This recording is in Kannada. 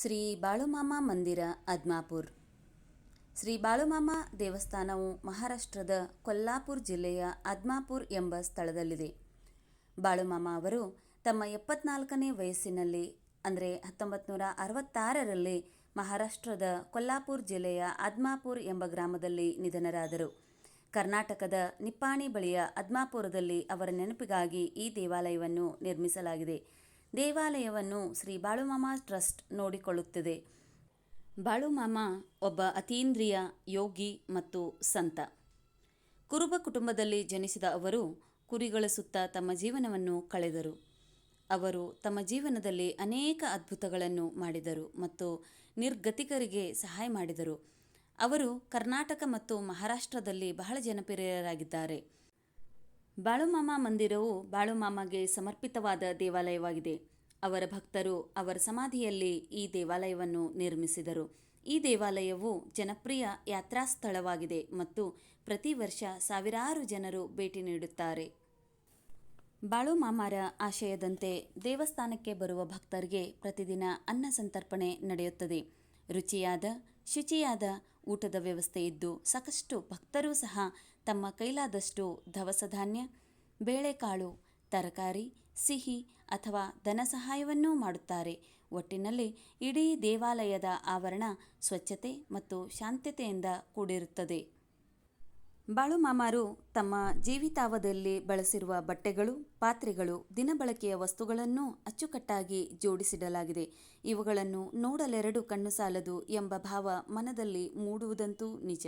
ಶ್ರೀ ಬಾಳುಮಾಮ ಮಂದಿರ ಅದ್ಮಾಪುರ್ ಶ್ರೀ ಬಾಳುಮಾಮ ದೇವಸ್ಥಾನವು ಮಹಾರಾಷ್ಟ್ರದ ಕೊಲ್ಲಾಪುರ್ ಜಿಲ್ಲೆಯ ಅದ್ಮಾಪುರ್ ಎಂಬ ಸ್ಥಳದಲ್ಲಿದೆ. ಬಾಳುಮಾಮ ಅವರು ತಮ್ಮ ಎಪ್ಪತ್ನಾಲ್ಕನೇ ವಯಸ್ಸಿನಲ್ಲಿ, ಅಂದರೆ ಹತ್ತೊಂಬತ್ತು ನೂರ ಅರವತ್ತಾರರಲ್ಲಿ ಮಹಾರಾಷ್ಟ್ರದ ಕೊಲ್ಲಾಪುರ್ ಜಿಲ್ಲೆಯ ಅದ್ಮಾಪುರ್ ಎಂಬ ಗ್ರಾಮದಲ್ಲಿ ನಿಧನರಾದರು. ಕರ್ನಾಟಕದ ನಿಪ್ಪಾಣಿ ಬಳಿಯ ಅದ್ಮಾಪುರದಲ್ಲಿ ಅವರ ನೆನಪಿಗಾಗಿ ಈ ದೇವಾಲಯವನ್ನು ನಿರ್ಮಿಸಲಾಗಿದೆ. ದೇವಾಲಯವನ್ನು ಶ್ರೀ ಬಾಳುಮಾಮ ಟ್ರಸ್ಟ್ ನೋಡಿಕೊಳ್ಳುತ್ತಿದೆ. ಬಾಳುಮಾಮ ಒಬ್ಬ ಅತೀಂದ್ರಿಯ ಯೋಗಿ ಮತ್ತು ಸಂತ. ಕುರುಬ ಕುಟುಂಬದಲ್ಲಿ ಜನಿಸಿದ ಅವರು ಕುರಿಗಳ ಸುತ್ತ ತಮ್ಮ ಜೀವನವನ್ನು ಕಳೆದರು. ಅವರು ತಮ್ಮ ಜೀವನದಲ್ಲಿ ಅನೇಕ ಅದ್ಭುತಗಳನ್ನು ಮಾಡಿದರು ಮತ್ತು ನಿರ್ಗತಿಕರಿಗೆ ಸಹಾಯ ಮಾಡಿದರು. ಅವರು ಕರ್ನಾಟಕ ಮತ್ತು ಮಹಾರಾಷ್ಟ್ರದಲ್ಲಿ ಬಹಳ ಜನಪ್ರಿಯರಾಗಿದ್ದಾರೆ. ಬಾಳುಮಾಮ ಮಂದಿರವು ಬಾಳುಮಾಮಗೆ ಸಮರ್ಪಿತವಾದ ದೇವಾಲಯವಾಗಿದೆ. ಅವರ ಭಕ್ತರು ಅವರ ಸಮಾಧಿಯಲ್ಲಿ ಈ ದೇವಾಲಯವನ್ನು ನಿರ್ಮಿಸಿದರು. ಈ ದೇವಾಲಯವು ಜನಪ್ರಿಯ ಯಾತ್ರಾ ಸ್ಥಳವಾಗಿದೆ ಮತ್ತು ಪ್ರತಿ ವರ್ಷ ಸಾವಿರಾರು ಜನರು ಭೇಟಿ ನೀಡುತ್ತಾರೆ. ಬಾಳುಮಾಮರ ಆಶಯದಂತೆ ದೇವಸ್ಥಾನಕ್ಕೆ ಬರುವ ಭಕ್ತರಿಗೆ ಪ್ರತಿದಿನ ಅನ್ನ ಸಂತರ್ಪಣೆ ನಡೆಯುತ್ತದೆ. ರುಚಿಯಾದ ಶುಚಿಯಾದ ಊಟದ ವ್ಯವಸ್ಥೆ ಇದ್ದು ಸಾಕಷ್ಟು ಭಕ್ತರೂ ಸಹ ತಮ್ಮ ಕೈಲಾದಷ್ಟು ದವಸ ಧಾನ್ಯ, ಬೇಳೆಕಾಳು, ತರಕಾರಿ, ಸಿಹಿ ಅಥವಾ ಧನ ಸಹಾಯವನ್ನೂ ಮಾಡುತ್ತಾರೆ. ಒಟ್ಟಿನಲ್ಲಿ ಇಡೀ ದೇವಾಲಯದ ಆವರಣ ಸ್ವಚ್ಛತೆ ಮತ್ತು ಶಾಂತತೆಯಿಂದ ಕೂಡಿರುತ್ತದೆ. ಬಾಳುಮಾಮಾರು ತಮ್ಮ ಜೀವಿತಾವಧಿಯಲ್ಲಿ ಬಳಸಿರುವ ಬಟ್ಟೆಗಳು, ಪಾತ್ರೆಗಳು, ದಿನಬಳಕೆಯ ವಸ್ತುಗಳನ್ನು ಅಚ್ಚುಕಟ್ಟಾಗಿ ಜೋಡಿಸಿಡಲಾಗಿದೆ. ಇವುಗಳನ್ನು ನೋಡಲೆರಡು ಕಣ್ಣು ಸಾಲದು ಎಂಬ ಭಾವ ಮನದಲ್ಲಿ ಮೂಡುವುದಂತೂ ನಿಜ.